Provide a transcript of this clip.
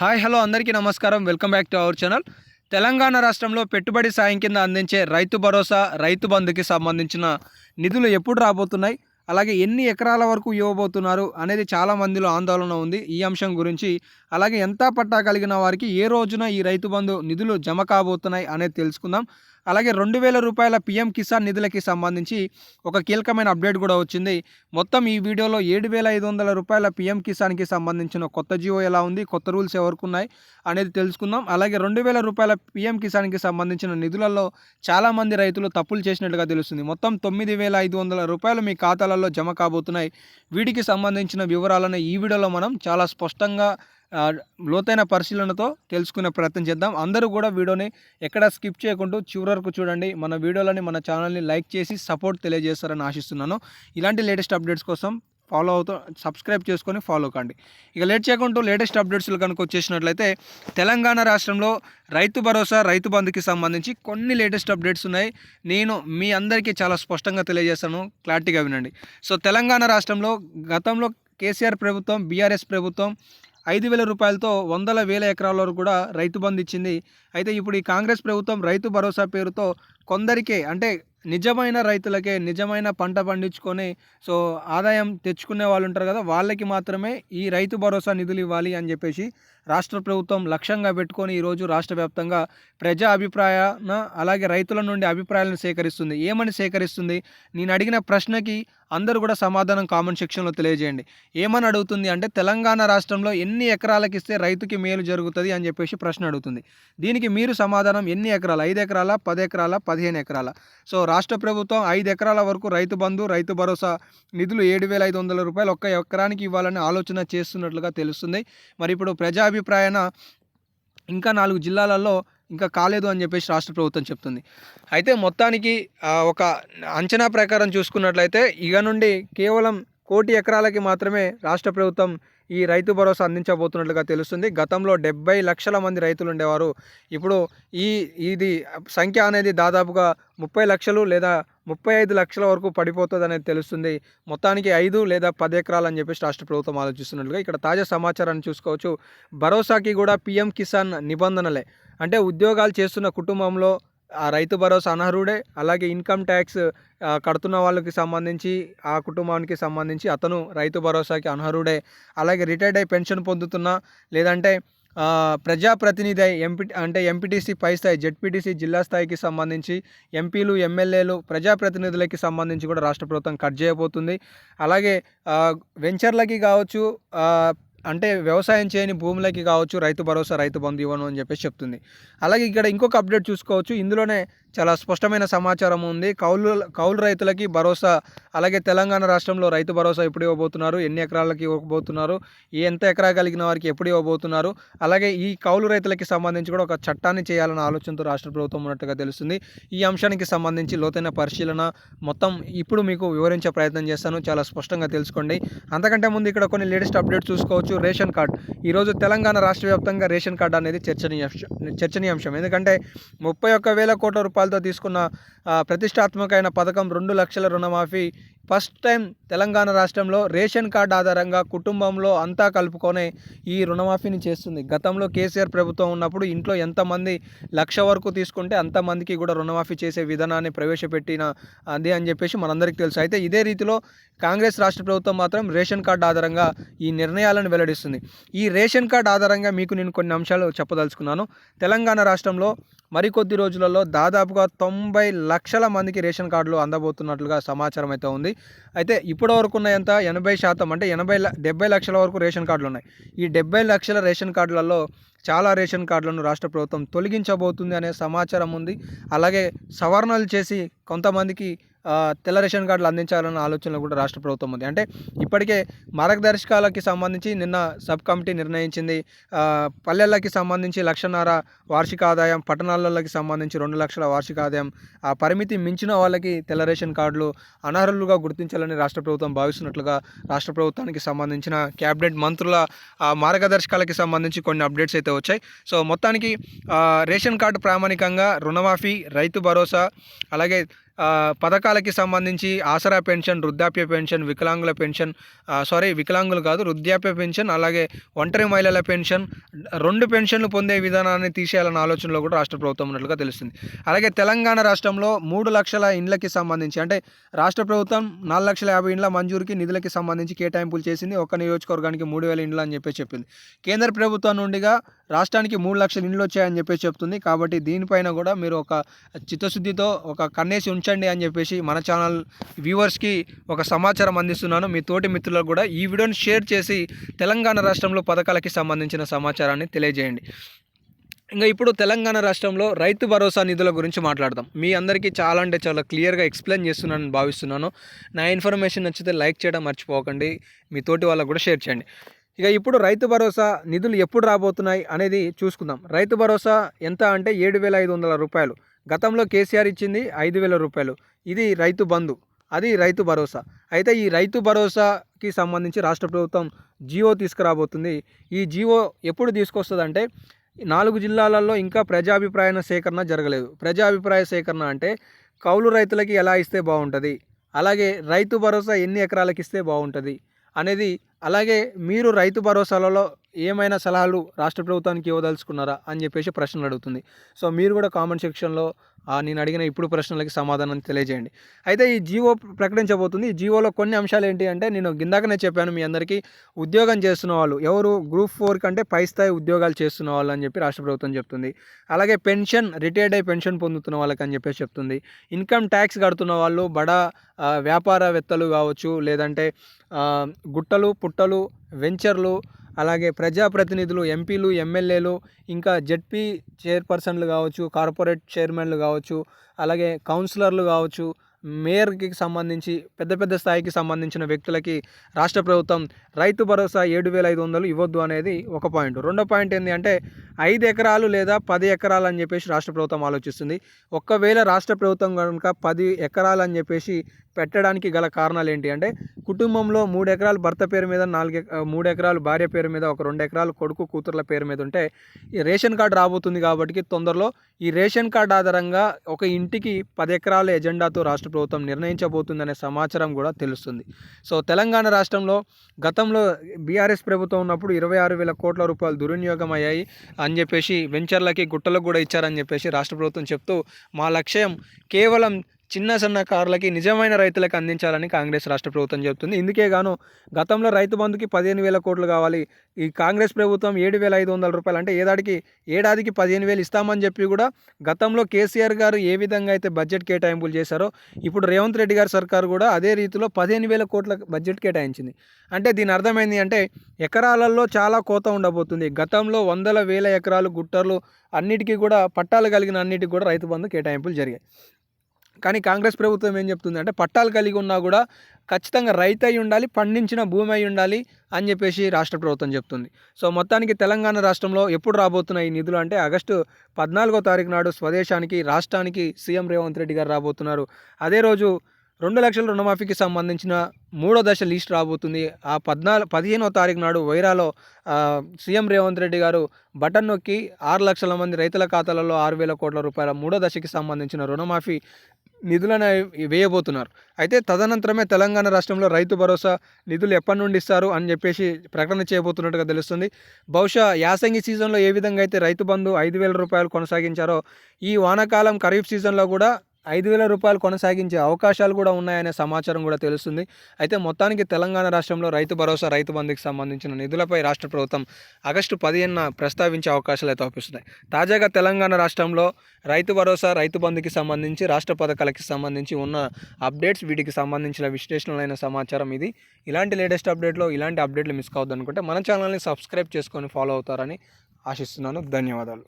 Hi hello అందరికీ నమస్కారం. Welcome back to our channel. Telangana రాష్ట్రంలో పెట్టుబడి సాయం కింద అందించే రైతు భరోసా రైతు బంధుకి సంబంధించిన నిధులు ఎప్పుడు రాబోతున్నాయి? అలాగే ఎన్ని ఎకరాల వరకు ఇవ్వబోతున్నారు అనేది చాలా మందిలో ఆందోళన ఉంది. ఈ అంశం గురించి అలాగే ఎంత పట్టా కలిగిన వారికి ఏ రోజున ఈ రైతు బంధు నిధులు జమ కాబోతున్నాయి అనేది తెలుసుకుందాం. అలాగే రెండు వేల రూపాయల పిఎం కిసాన్ నిధులకి సంబంధించి ఒక కీలకమైన అప్డేట్ కూడా వచ్చింది. మొత్తం ఈ వీడియోలో ఏడు వేల ఐదు వందల రూపాయల పిఎం కిసాన్కి సంబంధించిన కొత్త జియో ఎలా ఉంది కొత్త రూల్స్ ఎవరికి ఉన్నాయి అనేది తెలుసుకుందాం. అలాగే రెండు వేల రూపాయల పిఎం కిసాన్కి సంబంధించిన నిధులలో చాలామంది రైతులు తప్పులు చేసినట్టుగా తెలుస్తుంది. మొత్తం తొమ్మిది వేల ఐదు వందల రూపాయలు మీ ఖాతాలలో జమ కాబోతున్నాయి. వీటికి సంబంధించిన వివరాలను ఈ వీడియోలో మనం చాలా స్పష్టంగా లోతైన పరిశీలనతో తెలుసుకునే ప్రయత్నం చేద్దాం. అందరూ కూడా వీడియోని ఎక్కడ స్కిప్ చేయకుండా చివరి వరకు చూడండి. మన వీడియోలని మన ఛానల్ని లైక్ చేసి సపోర్ట్ తెలియజేస్తారని ఆశిస్తున్నాను. ఇలాంటి లేటెస్ట్ అప్డేట్స్ కోసం ఫాలో అవుతూ సబ్స్క్రైబ్ చేసుకొని ఫాలో కండి. ఇక లేట్ చేయకుండా లేటెస్ట్ అప్డేట్స్లు కనుక వచ్చేసినట్లయితే తెలంగాణ రాష్ట్రంలో రైతు భరోసా రైతు బంధుకి సంబంధించి కొన్ని లేటెస్ట్ అప్డేట్స్ ఉన్నాయి. నేను మీ అందరికీ చాలా స్పష్టంగా తెలియజేస్తాను. క్లారిటీగా వినండి. సో తెలంగాణ రాష్ట్రంలో గతంలో కేసీఆర్ ప్రభుత్వం బీఆర్ఎస్ ప్రభుత్వం ఐదు వేల రూపాయలతో వందల వేల ఎకరాల వరకు కూడా రైతు బంధు ఇచ్చింది. అయితే ఇప్పుడు ఈ కాంగ్రెస్ ప్రభుత్వం రైతు భరోసా పేరుతో కొందరికే అంటే నిజమైన రైతులకే నిజమైన పంట పండించుకొని సో ఆదాయం తెచ్చుకునే వాళ్ళు ఉంటారు కదా వాళ్ళకి మాత్రమే ఈ రైతు భరోసా నిధులు ఇవ్వాలి అని చెప్పేసి రాష్ట్ర ప్రభుత్వం లక్ష్యంగా పెట్టుకొని ఈరోజు రాష్ట్ర వ్యాప్తంగా ప్రజా అభిప్రాయాన అలాగే రైతుల నుండి అభిప్రాయాలను సేకరిస్తుంది. ఏమని సేకరిస్తుంది? నేను అడిగిన ప్రశ్నకి అందరూ కూడా సమాధానం కామెంట్ సెక్షన్లో తెలియజేయండి. ఏమని అడుగుతుంది అంటే తెలంగాణ రాష్ట్రంలో ఎన్ని ఎకరాలకు ఇస్తే రైతుకి మేలు జరుగుతుంది అని చెప్పేసి ప్రశ్న అడుగుతుంది. దీనికి మీరు సమాధానం ఎన్ని ఎకరాలు? ఐదు ఎకరాల? పది ఎకరాల? పదిహేను ఎకరాల? సో రాష్ట్ర ప్రభుత్వం ఐదు ఎకరాల వరకు రైతు బంధు రైతు భరోసా నిధులు ఏడు వేల ఐదు వందల రూపాయలు ఒక్క ఎకరానికి ఇవ్వాలని ఆలోచన చేస్తున్నట్లుగా తెలుస్తుంది. మరి ఇప్పుడు ప్రజాభిప్రాయన ఇంకా నాలుగు జిల్లాలలో ఇంకా కాలేదు అని చెప్పేసి రాష్ట్ర ప్రభుత్వం చెప్తుంది. అయితే మొత్తానికి ఒక అంచనా ప్రకారం చూసుకున్నట్లయితే ఇక నుండి కేవలం కోటి ఎకరాలకి మాత్రమే రాష్ట్ర ప్రభుత్వం ఈ రైతు భరోసా అందించబోతున్నట్లుగా తెలుస్తుంది. గతంలో డెబ్బై లక్షల మంది రైతులు ఉండేవారు. ఇప్పుడు ఈ ఇది సంఖ్య అనేది దాదాపుగా ముప్పై లక్షలు లేదా ముప్పై ఐదు లక్షల వరకు పడిపోతుంది అనేది తెలుస్తుంది. మొత్తానికి ఐదు లేదా పది ఎకరాలు అని చెప్పేసి రాష్ట్ర ప్రభుత్వం ఆలోచిస్తున్నట్లుగా ఇక్కడ తాజా సమాచారాన్ని చూసుకోవచ్చు. భరోసాకి కూడా పిఎం కిసాన్ నిబంధనలే. అంటే ఉద్యోగాలు చేస్తున్న కుటుంబంలో రైతు భరోసా అనర్హుడే. అలాగే ఇన్కమ్ ట్యాక్స్ కడుతున్న వాళ్ళకి సంబంధించి ఆ కుటుంబానికి సంబంధించి అతను రైతు భరోసాకి అనర్హుడే. అలాగే రిటైర్డ్ అయి పెన్షన్ పొందుతున్నా లేదంటే ప్రజాప్రతినిధి అయి ఎంపీ అంటే ఎంపీటీసీ పై స్థాయి జెడ్పీటీసీ జిల్లా స్థాయికి సంబంధించి ఎంపీలు ఎమ్మెల్యేలు ప్రజాప్రతినిధులకి సంబంధించి కూడా రాష్ట్ర ప్రభుత్వం కట్ చేయబోతుంది. అలాగే వెంచర్లకి కావచ్చు అంటే వ్యవసాయం చేయని భూములకి కావచ్చు రైతు భరోసా రైతు బంధు ఇవ్వను అని చెప్పేసి చెప్తుంది. అలాగే ఇక్కడ ఇంకొక అప్డేట్ చూసుకోవచ్చు. ఇందులోనే చాలా స్పష్టమైన సమాచారం ఉంది. కౌలు కౌలు రైతులకి భరోసా అలాగే తెలంగాణ రాష్ట్రంలో రైతు భరోసా ఎప్పుడు ఇవ్వబోతున్నారు? ఎన్ని ఎకరాలకి ఇవ్వబోతున్నారు? ఎంత ఎకరా కలిగిన వారికి ఎప్పుడు ఇవ్వబోతున్నారు? అలాగే ఈ కౌలు రైతులకి సంబంధించి కూడా ఒక చట్టాన్ని చేయాలన్న ఆలోచనతో రాష్ట్ర ప్రభుత్వం ఉన్నట్టుగా తెలుస్తుంది. ఈ అంశానికి సంబంధించి లోతైన పరిశీలన మొత్తం ఇప్పుడు మీకు వివరించే ప్రయత్నం చేస్తాను. చాలా స్పష్టంగా తెలుసుకోండి. అంతకంటే ముందు ఇక్కడ కొన్ని లేటెస్ట్ అప్డేట్ చూసుకోవచ్చు. Ration card. ఈరోజు తెలంగాణ రాష్ట్ర వ్యాప్తంగా రేషన్ కార్డు అనేది చర్చనీయాంశం చర్చనీయాంశం. ఎందుకంటే ముప్పై ఒక్క వేల కోట్ల రూపాయలతో తీసుకున్న ప్రతిష్టాత్మకమైన పథకం రెండు లక్షల రుణమాఫీ. ఫస్ట్ టైం తెలంగాణ రాష్ట్రంలో రేషన్ కార్డు ఆధారంగా కుటుంబంలో అంతా కలుపుకొనే ఈ రుణమాఫీని చేస్తుంది. గతంలో కేసీఆర్ ప్రభుత్వం ఉన్నప్పుడు ఇంట్లో ఎంతమంది లక్ష వరకు తీసుకుంటే అంతమందికి కూడా రుణమాఫీ చేసే విధానాన్ని ప్రవేశపెట్టిన అది అని చెప్పేసి మనందరికీ తెలుసు. అయితే ఇదే రీతిలో కాంగ్రెస్ రాష్ట్ర ప్రభుత్వం మాత్రం రేషన్ కార్డు ఆధారంగా ఈ నిర్ణయాలను వెల్లడిస్తుంది. ఈ రేషన్ కార్డు ఆధారంగా మీకు నేను కొన్ని అంశాలు చెప్పదలుచుకున్నాను. తెలంగాణ రాష్ట్రంలో మరికొద్ది రోజులలో దాదాపుగా తొంభై లక్షల మందికి రేషన్ కార్డులు అందబోతున్నట్లుగా సమాచారం అయితే ఉంది. అయితే ఇప్పటి వరకు ఉన్న ఎంత ఎనభై శాతం అంటే ఎనభై డెబ్బై లక్షల వరకు రేషన్ కార్డులు ఉన్నాయి ఈ డెబ్బై లక్షల రేషన్ కార్డులలో చాలా రేషన్ కార్డులను రాష్ట్ర ప్రభుత్వం తొలగించబోతుంది అనే సమాచారం ఉంది. అలాగే సవరణలు చేసి కొంతమందికి తెల్ల రేషన్ కార్డులు అందించాలన్న ఆలోచనలో కూడా రాష్ట్ర ప్రభుత్వం ఉంది. అంటే ఇప్పటికే మార్గదర్శకాలకి సంబంధించి నిన్న సబ్ కమిటీ నిర్ణయించింది. పల్లెళ్ళకి సంబంధించి లక్షన్నర వార్షిక ఆదాయం పట్టణాలకి సంబంధించి రెండు లక్షల వార్షిక ఆదాయం ఆ పరిమితి మించిన వాళ్ళకి తెల్ల రేషన్ కార్డులు అనర్హులుగా గుర్తించాలని రాష్ట్ర ప్రభుత్వం భావిస్తున్నట్లుగా రాష్ట్ర ప్రభుత్వానికి సంబంధించిన క్యాబినెట్ మంత్రుల మార్గదర్శకాలకి సంబంధించి కొన్ని అప్డేట్స్ అయితే వచ్చాయి. సో మొత్తానికి రేషన్ కార్డు ప్రామాణికంగా రుణమాఫీ రైతు భరోసా అలాగే పథకాలకి సంబంధించి ఆసరా పెన్షన్ వృద్ధాప్య పెన్షన్ వికలాంగుల పెన్షన్ సారీ వికలాంగులు కాదు వృద్ధాప్య పెన్షన్ అలాగే ఒంటరి మహిళల పెన్షన్ రెండు పెన్షన్లు పొందే విధానాన్ని తీసేయాలన్న ఆలోచనలో కూడా రాష్ట్ర ప్రభుత్వం ఉన్నట్లుగా తెలుస్తుంది. అలాగే తెలంగాణ రాష్ట్రంలో మూడు లక్షల ఇండ్లకి సంబంధించి అంటే రాష్ట్ర ప్రభుత్వం నాలుగు లక్షల యాభై ఇండ్ల మంజూరుకి నిధులకి సంబంధించి కేటాయింపులు చేసింది ఒక్క నియోజకవర్గానికి మూడు వేల ఇండ్లు అని చెప్పి చెప్పింది. కేంద్ర ప్రభుత్వం నుండిగా రాష్ట్రానికి మూడు లక్షల ఇండ్లు వచ్చాయని చెప్పేసి చెప్తుంది. కాబట్టి దీనిపైన కూడా మీరు ఒక చిత్తశుద్ధితో ఒక కన్నేసి ఉంచండి అని చెప్పేసి మన ఛానల్ వ్యూవర్స్కి ఒక సమాచారం అందిస్తున్నాను. మీ తోటి మిత్రులకు కూడా ఈ వీడియోని షేర్ చేసి తెలంగాణ రాష్ట్రంలో పథకాలకి సంబంధించిన సమాచారాన్ని తెలియజేయండి. ఇంకా ఇప్పుడు తెలంగాణ రాష్ట్రంలో రైతు భరోసా నిధుల గురించి మాట్లాడదాం. మీ అందరికీ చాలా అంటే చాలా క్లియర్గా ఎక్స్ప్లెయిన్ చేస్తున్నానని భావిస్తున్నాను. నా ఇన్ఫర్మేషన్ నచ్చితే లైక్ చేయడం మర్చిపోకండి. మీ తోటి వాళ్ళకు కూడా షేర్ చేయండి. ఇక ఇప్పుడు రైతు భరోసా నిధులు ఎప్పుడు రాబోతున్నాయి అనేది చూసుకుందాం. రైతు భరోసా ఎంత అంటే ఏడు వేల ఐదు వందల రూపాయలు. గతంలో కేసీఆర్ ఇచ్చింది ఐదు వేల రూపాయలు. ఇది రైతు బంధు. అది రైతు భరోసా. అయితే ఈ రైతు భరోసాకి సంబంధించి రాష్ట్ర ప్రభుత్వం జీవో తీసుకురాబోతుంది. ఈ జీవో ఎప్పుడు తీసుకొస్తుందంటే నాలుగు జిల్లాలలో ఇంకా ప్రజాభిప్రాయ సేకరణ జరగలేదు. ప్రజాభిప్రాయ సేకరణ అంటే కౌలు రైతులకి ఎలా ఇస్తే బాగుంటుంది? అలాగే రైతు భరోసా ఎన్ని ఎకరాలకు ఇస్తే బాగుంటుంది? అనేది అలాగే మీరు రైతు భరోసాలలో ఏమైనా సలహాలు రాష్ట్ర ప్రభుత్వానికి ఇవ్వదలుచుకున్నారా అని చెప్పేసి ప్రశ్నలు అడుగుతుంది. సో మీరు కూడా కామెంట్ సెక్షన్లో నేను అడిగిన ఇప్పుడు ప్రశ్నలకి సమాధానం తెలియజేయండి. అయితే ఈ జీవో ప్రకటించబోతుంది. ఈ జీవోలో కొన్ని అంశాలు ఏంటి అంటే నేను గిందాకనే చెప్పాను మీ అందరికీ ఉద్యోగం చేస్తున్న వాళ్ళు ఎవరు గ్రూప్ ఫోర్ కంటే పై స్థాయి ఉద్యోగాలు చేస్తున్న వాళ్ళు అని చెప్పి రాష్ట్ర ప్రభుత్వం చెప్తుంది. అలాగే పెన్షన్ రిటైర్డ్ అయి పెన్షన్ పొందుతున్న వాళ్ళకి అని చెప్పేసి చెప్తుంది. ఇన్కమ్ ట్యాక్స్ కడుతున్న వాళ్ళు బడా వ్యాపారవేత్తలు కావచ్చు లేదంటే గుట్టలు పుట్టలు వెంచర్లు అలాగే ప్రజాప్రతినిధులు ఎంపీలు ఎమ్మెల్యేలు ఇంకా జెడ్పీ చైర్పర్సన్లు కావచ్చు కార్పొరేట్ చైర్మన్లు కావచ్చు అలాగే కౌన్సిలర్లు కావచ్చు మేయర్కి సంబంధించి పెద్ద పెద్ద స్థాయికి సంబంధించిన వ్యక్తులకి రాష్ట్ర ప్రభుత్వం రైతు భరోసా ఏడు వేల ఐదు వందలు ఇవ్వద్దు అనేది ఒక పాయింట్. రెండో పాయింట్ ఏంటి అంటే ఐదు ఎకరాలు లేదా పది ఎకరాలు అని చెప్పేసి రాష్ట్ర ప్రభుత్వం ఆలోచిస్తుంది. ఒకవేళ రాష్ట్ర ప్రభుత్వం కనుక పది ఎకరాలు అని చెప్పేసి పెట్టడానికి గల కారణాలు ఏంటి అంటే కుటుంబంలో మూడు ఎకరాలు భర్త పేరు మీద నాలుగు మూడు ఎకరాలు భార్య పేరు మీద ఒక రెండు ఎకరాలు కొడుకు కూతుర్ల పేరు మీద ఉంటే ఈ రేషన్ కార్డు రాబోతుంది కాబట్టి తొందరలో ఈ రేషన్ కార్డు ఆధారంగా ఒక ఇంటికి పది ఎకరాల ఎజెండాతో రాష్ట్ర ప్రభుత్వం నిర్ణయించబోతుందనే సమాచారం కూడా తెలుస్తుంది. సో తెలంగాణ రాష్ట్రంలో గతంలో బీఆర్ఎస్ ప్రభుత్వం ఉన్నప్పుడు ఇరవై ఆరు వేల కోట్ల రూపాయలు దుర్వినియోగం అయ్యాయి అని చెప్పేసి వెంచర్లకి గుట్టలకు కూడా ఇచ్చారని చెప్పేసి రాష్ట్ర ప్రభుత్వం చెప్తూ మా లక్ష్యం కేవలం చిన్న సన్న కార్లకి నిజమైన రైతులకు అందించాలని కాంగ్రెస్ రాష్ట్ర ప్రభుత్వం చెబుతుంది. ఇందుకే గాను గతంలో రైతు బంధుకి పదిహేను వేల కోట్లు కావాలి. ఈ కాంగ్రెస్ ప్రభుత్వం ఏడు వేల ఐదు వందల రూపాయలు అంటే ఏడాదికి ఏడాదికి పదిహేను వేలు ఇస్తామని చెప్పి కూడా గతంలో కేసీఆర్ గారు ఏ విధంగా అయితే బడ్జెట్ కేటాయింపులు చేశారో ఇప్పుడు రేవంత్ రెడ్డి గారి సర్కారు కూడా అదే రీతిలో పదిహేను వేల కోట్ల బడ్జెట్ కేటాయించింది. అంటే దీని అర్థమైంది అంటే ఎకరాలలో చాలా కోత ఉండబోతుంది. గతంలో వందల వేల ఎకరాలు గుట్టర్లు అన్నిటికీ కూడా పట్టాలు కలిగిన అన్నిటికీ కూడా రైతు బంధు కేటాయింపులు జరిగాయి. కానీ కాంగ్రెస్ ప్రభుత్వం ఏం చెప్తుంది అంటే పట్టాలు కలిగి ఉన్నా కూడా ఖచ్చితంగా రైతు అయి ఉండాలి పండించిన భూమి అయి ఉండాలి అని చెప్పేసి రాష్ట్ర ప్రభుత్వం చెప్తుంది. సో మొత్తానికి తెలంగాణ రాష్ట్రంలో ఎప్పుడు రాబోతున్నాయి ఈ నిధులు అంటే ఆగస్టు పద్నాలుగో తారీఖు నాడు స్వదేశానికి రాష్ట్రానికి సీఎం రేవంత్ రెడ్డి గారు రాబోతున్నారు. అదే రోజు రెండు లక్షల రుణమాఫీకి సంబంధించిన మూడో దశ లిస్ట్ రాబోతుంది. ఆ పద్నాలుగు పదిహేనో తారీఖు నాడు వైరాలో సీఎం రేవంత్ రెడ్డి గారు బటన్ నొక్కి ఆరు లక్షల మంది రైతుల ఖాతాలలో ఆరు వేల కోట్ల రూపాయల మూడో దశకి సంబంధించిన రుణమాఫీ నిధులను వేయబోతున్నారు. అయితే తదనంతరమే తెలంగాణ రాష్ట్రంలో రైతు భరోసా నిధులు ఎప్పటి నుండి ఇస్తారు అని చెప్పేసి ప్రకటన చేయబోతున్నట్టుగా తెలుస్తుంది. బహుశా యాసంగి సీజన్లో ఏ విధంగా అయితే రైతు బంధు ఐదు వేల రూపాయలు కొనసాగించారో ఈ వానాకాలం ఖరీఫ్ సీజన్లో కూడా ఐదు వేల రూపాయలు కొనసాగించే అవకాశాలు కూడా ఉన్నాయనే సమాచారం కూడా తెలుస్తుంది. అయితే మొత్తానికి తెలంగాణ రాష్ట్రంలో రైతు భరోసా రైతు బంధుకి సంబంధించిన నిధులపై రాష్ట్ర ప్రభుత్వం ఆగస్టు పదిహేనున ప్రస్తావించే అవకాశాలు అయితే అవుపిస్తున్నాయి. తాజాగా తెలంగాణ రాష్ట్రంలో రైతు భరోసా రైతు బంధుకి సంబంధించి రాష్ట్ర పథకాలకి సంబంధించి ఉన్న అప్డేట్స్ వీటికి సంబంధించిన విశ్లేషణలైన సమాచారం ఇది. ఇలాంటి లేటెస్ట్ అప్డేట్లో ఇలాంటి అప్డేట్లు మిస్ కావద్దు అనుకుంటే మన ఛానల్ని సబ్స్క్రైబ్ చేసుకొని ఫాలో అవుతారని ఆశిస్తున్నాను. ధన్యవాదాలు.